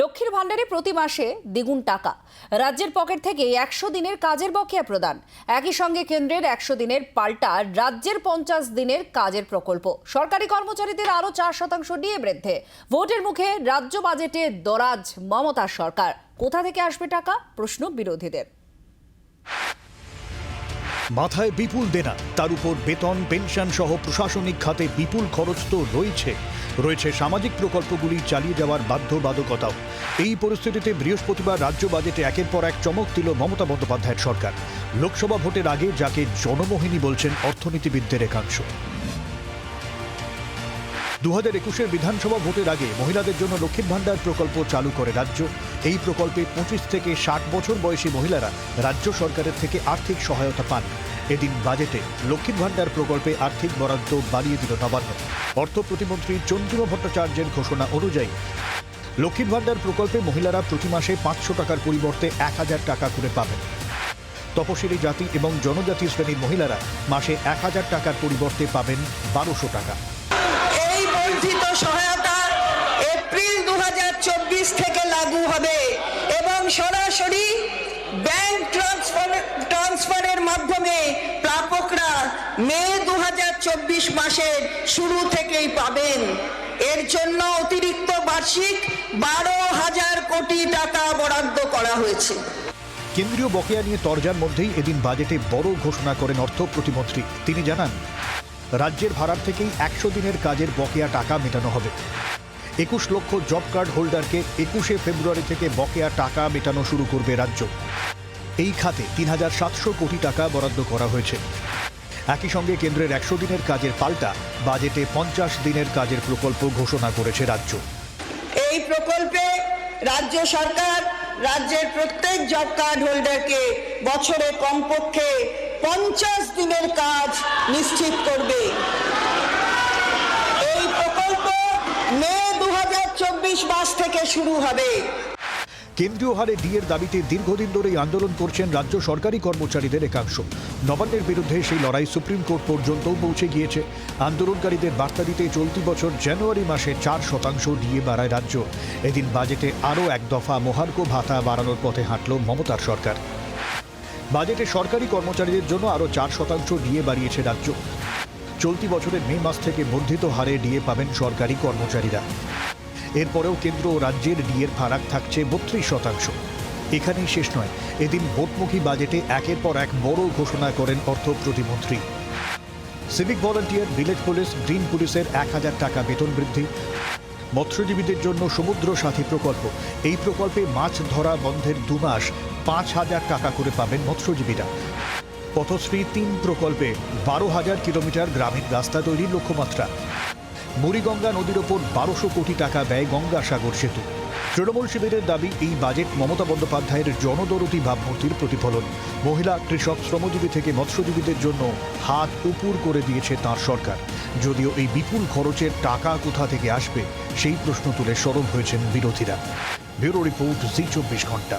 লক্ষ্মীর ভাণ্ডারে প্রতি মাসে দ্বিগুণ টাকা। রাজ্যের পকেট থেকে একশো দিনের কাজের বকেয়া প্রদান। একই সঙ্গে কেন্দ্রের একশো দিনের পাল্টা রাজ্যের পঞ্চাশ দিনের কাজের প্রকল্প। সরকারি কর্মচারীদের আরও চার শতাংশ নিয়ে বৃদ্ধে। ভোটের মুখে রাজ্য বাজেটে দরাজ মমতা সরকার। কোথা থেকে আসবে টাকা? প্রশ্ন বিরোধীদের। মাথায় বিপুল দেনা তার উপর বেতন, পেনশন সহ প্রশাসনিক খাতে বিপুল খরচ তো রয়েছে। রয়েছে সামাজিক প্রকল্পগুলি চালিয়ে যাওয়ার বাধ্যবাধকতাও। এই পরিস্থিতিতে বৃহস্পতিবার রাজ্য বাজেটে একের পর এক চমক দিল মমতা বন্দ্যোপাধ্যায়ের সরকার। লোকসভা ভোটের আগে যাকে জনমোহিনী বলছেন অর্থনীতিবিদদের একাংশ। দু হাজার একুশের বিধানসভা ভোটের আগে মহিলাদের জন্য লক্ষ্মীর ভাণ্ডার প্রকল্প চালু করে রাজ্য। এই প্রকল্পে পঁচিশ থেকে ষাট বছর বয়সী মহিলারা রাজ্য সরকারের থেকে আর্থিক সহায়তা পান। এদিন বাজেটে লক্ষ্মীর ভাণ্ডার প্রকল্পে আর্থিক বরাদ্দ বাড়িয়ে দিল নবান্ন। অর্থ প্রতিমন্ত্রী চন্দ্রিমা ভট্টাচার্যের ঘোষণা অনুযায়ী লক্ষ্মীর ভাণ্ডার প্রকল্পে মহিলারা প্রতি মাসে পাঁচশো টাকার পরিবর্তে এক হাজার টাকা করে পাবেন। তপশিলি জাতি এবং জনজাতি শ্রেণির মহিলারা মাসে এক হাজার টাকার পরিবর্তে পাবেন বারোশো টাকা। বর্ধিত সহায়তা এপ্রিল দু থেকে লাগু হবে এবং সরাসরি ব্যাংক ট্রান্সফার, ট্রান্সফারের মাধ্যমে প্রাপকরা মে দু মাসের শুরু থেকেই পাবেন। এর জন্য অতিরিক্ত বার্ষিক বারো হাজার কোটি টাকা বরাদ্দ করা হয়েছে। কেন্দ্রীয় বকেয়া নিয়ে তরজার মধ্যেই এদিন বাজেটে বড় ঘোষণা করেন অর্থ প্রতিমন্ত্রী। তিনি জানান রাজ্যের ভাড়ার থেকেই একশো দিনের কাজের বকেয়া টাকা মেটানো হবে। একুশ লক্ষ জব কার্ড হোল্ডারকে একুশে ফেব্রুয়ারি থেকে বকেয়া টাকা মেটানো শুরু করবে রাজ্য। এই খাতে তিন হাজার সাতশো কোটি টাকা বরাদ্দ করা হয়েছে। একই সঙ্গে কেন্দ্রের একশো দিনের কাজের পাল্টা বাজেটে পঞ্চাশ দিনের কাজের প্রকল্প ঘোষণা করেছে রাজ্য। এই প্রকল্পে রাজ্য সরকার রাজ্যের প্রত্যেক জব কার্ড হোল্ডারকে বছরে কমপক্ষে পঞ্চাশ দিনের কাজ নিশ্চিত করবে। এই প্রকল্প মে দু মাস থেকে শুরু হবে। কেন্দ্রীয় হারে ডিএর দাবিতে দীর্ঘদিন ধরেই আন্দোলন করছেন রাজ্য সরকারি কর্মচারীদের একাংশ। নবান্নের বিরুদ্ধে সেই লড়াই সুপ্রিম কোর্ট পর্যন্তও পৌঁছে গিয়েছে। আন্দোলনকারীদের বার্তা দিতে চলতি বছর জানুয়ারি মাসে চার শতাংশ ডিএ বাড়ায় রাজ্য। এদিন বাজেটে আরও এক দফা মহার্ঘ ভাতা বাড়ানোর পথে হাঁটল মমতার সরকার। বাজেটে সরকারি কর্মচারীদের জন্য আরও চার শতাংশ ডিএ বাড়িয়েছে রাজ্য। চলতি বছরের মে মাস থেকে বর্ধিত হারে ডিএ পাবেন সরকারি কর্মচারীরা। এরপরেও কেন্দ্র ও রাজ্যের ডিএর ফারাক থাকছে বত্রিশ শতাংশ। এখানেই শেষ নয়, এদিন ভোটমুখী বাজেটে একের পর এক বড় ঘোষণা করেন অর্থ প্রতিমন্ত্রী। Civic volunteer, village police, green পুলিশের এক হাজার টাকা বেতন বৃদ্ধি। মৎস্যজীবীদের জন্য সমুদ্র সাথী প্রকল্প। এই প্রকল্পে মাছ ধরা বন্ধের দু মাস পাঁচ হাজার টাকা করে পাবেন মৎস্যজীবীরা। পথশ্রী তিন প্রকল্পে বারো হাজার কিলোমিটার গ্রামীণ রাস্তা তৈরির লক্ষ্যমাত্রা। মুড়িগঙ্গা নদীর ওপর বারোশো কোটি টাকা ব্যয় গঙ্গাসাগর সেতু। তৃণমূল শিবিরের দাবি, এই বাজেট মমতা বন্দ্যোপাধ্যায়ের জনদরতি ভাবমূর্তির প্রতিফলন। মহিলা, কৃষক, শ্রমজীবী থেকে মৎস্যজীবীদের জন্য হাত উপুর করে দিয়েছে তার সরকার। যদিও এই বিপুল খরচের টাকা কোথা থেকে আসবে, সেই প্রশ্ন তুলে সরব হয়েছেন বিরোধীরা। ব্যুরো রিপোর্ট, জি চব্বিশ ঘণ্টা।